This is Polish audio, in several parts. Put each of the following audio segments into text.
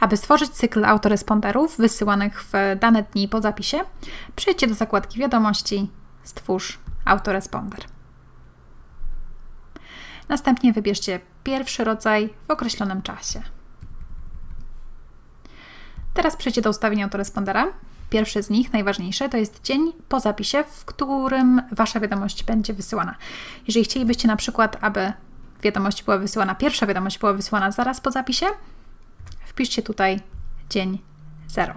Aby stworzyć cykl autoresponderów wysyłanych w dane dni po zapisie, przejdźcie do zakładki Wiadomości, stwórz autoresponder. Następnie wybierzcie pierwszy rodzaj w określonym czasie. Teraz przejdźcie do ustawień autorespondera. Pierwszy z nich, najważniejszy, to jest dzień po zapisie, w którym Wasza wiadomość będzie wysyłana. Jeżeli chcielibyście na przykład, aby wiadomość była wysyłana, pierwsza wiadomość była wysyłana zaraz po zapisie, wpiszcie tutaj dzień 0.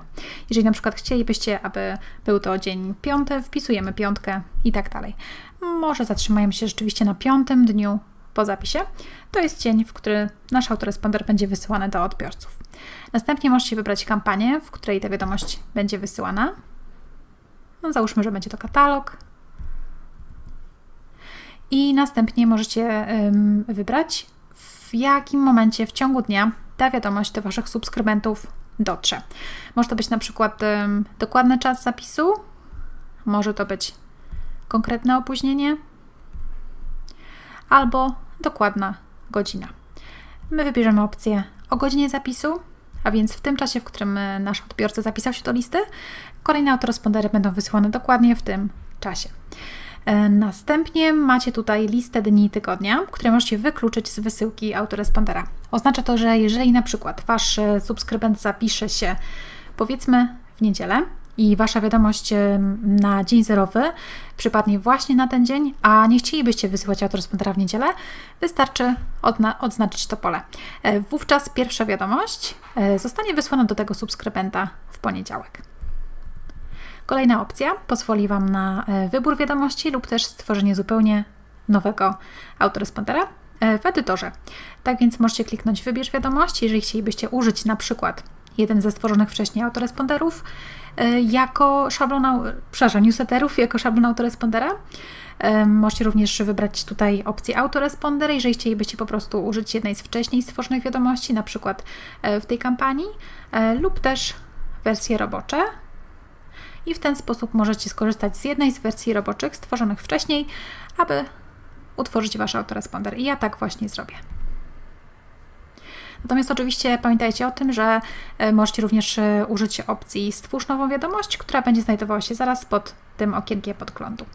Jeżeli na przykład chcielibyście, aby był to dzień piąty, wpisujemy piątkę i tak dalej. Może zatrzymajmy się rzeczywiście na piątym dniu po zapisie. To jest dzień, w który nasz autoresponder będzie wysyłany do odbiorców. Następnie możecie wybrać kampanię, w której ta wiadomość będzie wysyłana. No, załóżmy, że będzie to katalog. I następnie możecie ym, wybrać, w jakim momencie w ciągu dnia ta wiadomość do Waszych subskrybentów dotrze. Może to być na przykład dokładny czas zapisu, może to być konkretne opóźnienie, albo dokładna godzina. My wybierzemy opcję o godzinie zapisu, a więc w tym czasie, w którym nasz odbiorca zapisał się do listy, kolejne autorespondery będą wysyłane dokładnie w tym czasie. E, następnie macie tutaj listę dni tygodnia, które możecie wykluczyć z wysyłki autorespondera. Oznacza to, że jeżeli na przykład wasz e, subskrybent zapisze się powiedzmy w niedzielę, i Wasza wiadomość na dzień zerowy przypadnie właśnie na ten dzień, a nie chcielibyście wysyłać autorespondera w niedzielę, wystarczy odznaczyć to pole. E, wówczas pierwsza wiadomość e, zostanie wysłana do tego subskrybenta w poniedziałek. Kolejna opcja pozwoli Wam na e, wybór wiadomości lub też stworzenie zupełnie nowego autorespondera w edytorze. Tak więc możecie kliknąć Wybierz wiadomości, jeżeli chcielibyście użyć na przykład jeden ze stworzonych wcześniej autoresponderów e, jako szablon, przepraszam, newsletterów jako szablon autorespondera. E, możecie również wybrać tutaj opcję autoresponder, jeżeli chcielibyście po prostu użyć jednej z wcześniej stworzonych wiadomości, na przykład e, w tej kampanii, lub też wersje robocze. I w ten sposób możecie skorzystać z jednej z wersji roboczych stworzonych wcześniej, aby utworzyć Wasz autoresponder. I ja tak właśnie zrobię. Natomiast oczywiście pamiętajcie o tym, że e, możecie również e, użyć opcji Stwórz nową wiadomość, która będzie znajdowała się zaraz pod tym okienkiem podglądu.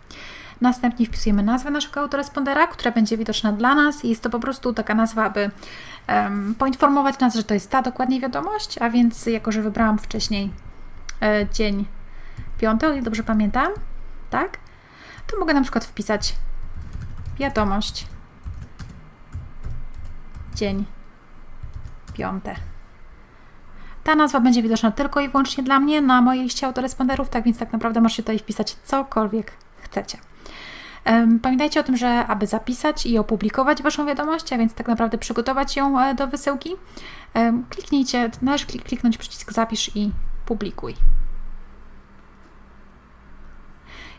Następnie wpisujemy nazwę naszego autorespondera, która będzie widoczna dla nas. Jest to po prostu taka nazwa, aby um, poinformować nas, że to jest ta dokładnie wiadomość, a więc jako, że wybrałam wcześniej e, dzień piąty, o ile dobrze pamiętam, tak, to mogę na przykład wpisać wiadomość dzień piąte. Ta nazwa będzie widoczna tylko i wyłącznie dla mnie na mojej liście autoresponderów, tak więc tak naprawdę możecie tutaj wpisać cokolwiek chcecie. Pamiętajcie o tym, że aby zapisać i opublikować Waszą wiadomość, a więc tak naprawdę przygotować ją e, do wysyłki, kliknijcie, należy kliknąć przycisk zapisz i publikuj.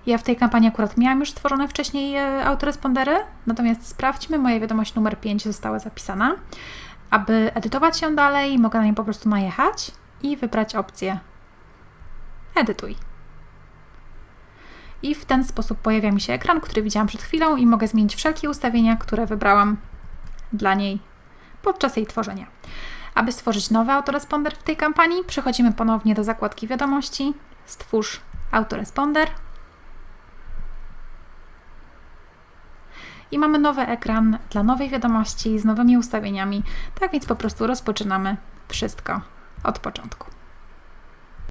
Ja w tej kampanii akurat miałam już stworzone wcześniej e, autorespondery, natomiast sprawdźmy, moja wiadomość numer 5 została zapisana. Aby edytować ją dalej, mogę na nie po prostu najechać i wybrać opcję Edytuj. I w ten sposób pojawia mi się ekran, który widziałam przed chwilą i mogę zmienić wszelkie ustawienia, które wybrałam dla niej podczas jej tworzenia. Aby stworzyć nowy autoresponder w tej kampanii, przechodzimy ponownie do zakładki wiadomości, stwórz autoresponder i mamy nowy ekran dla nowej wiadomości z nowymi ustawieniami. Tak więc po prostu rozpoczynamy wszystko od początku.